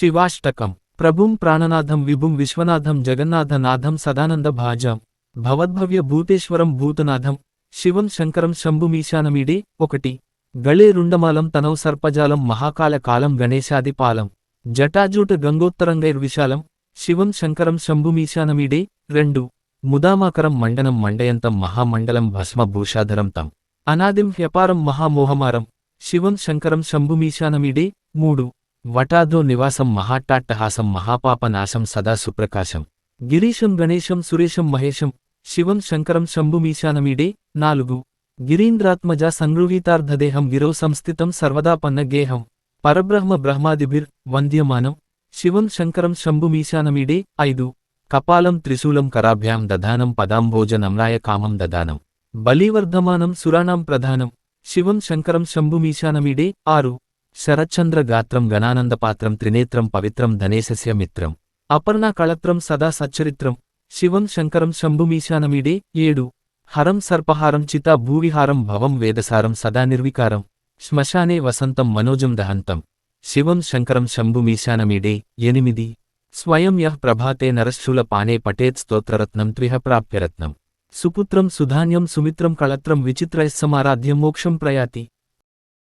శివాష్టకం. ప్రభుం ప్రాణనాథం విభుం విశ్వనాథం జగన్నాథనాథం సదానంద భాజం. భవద్భవ్య భూతేశ్వరం భూతనాథం. శివం శంకరం శంభుమీశానమీడే ఒకటి. గళే రుండమాలం తనౌ సర్పజాలం మహాకాల కాలం గణేశాదిపాలం జటాజూట గంగోత్తరంగైర్విశాలం శివం శంకరం శంభుమీశానమీడే రెండు. ముదామాకరం మండనం మండయంతం మహామండలం భస్మభూషాధరం తం. అనాదిం హ్యపారం మహామోహమారం. శివం శంకరం శంభుమీశానమీడే మూడు. వటాదో నివాసం మహాట్టాట్టహాసం మహాపాపనాశం సదా సుప్రకాశం. గిరీశం గణేశం సురేశం మహేశం శివం శంకరం శంభుమీశానమీడే నాలుగు. గిరీంద్రాత్మజ సంగృహీతార్ధదేహం గిరో సంస్థితం సర్వదా పన్నగేహం పరబ్రహ్మ బ్రహ్మాదిభిర్ వంద్యమానం. శివం శంకరం శంభుమీశానమీడే ఐదు. కపాలం త్రిశూలం కరాభ్యాం దధానం పదాంభోజనమ్రాయ కామం దదానం బలీవర్ధమానం సురాణాం ప్రధానం. శివం శంకరం శంభుమీశానమీడే ఆరు. శరచంద్ర గాత్రం గణానందపాత్రం త్రినేత్రం పవిత్రం ధనేశస్య మిత్రం. అపర్ణా కళత్రం సదా సచ్చరిత్రం. శివం శంకరం శంభుమీశానమీడే ఏడు. హరం సర్పహారం చితా భూవిహారం భవం వేదసారం సదా నిర్వికారం. శ్మశానే వసంతం మనోజం దహంతం. శివం శంకరం శంభుమీశానమీడే ఎనిమిది. స్వయం యః ప్రభాతే నరశూల పానే పటేత్ స్తోత్రరత్నం త్రిహ ప్రాప్యరత్నం. సుపుత్రం సుధాన్యం సుమిత్రం కళత్రం విచిత్రైస్సమారాధ్యం మోక్షం ప్రయాతి.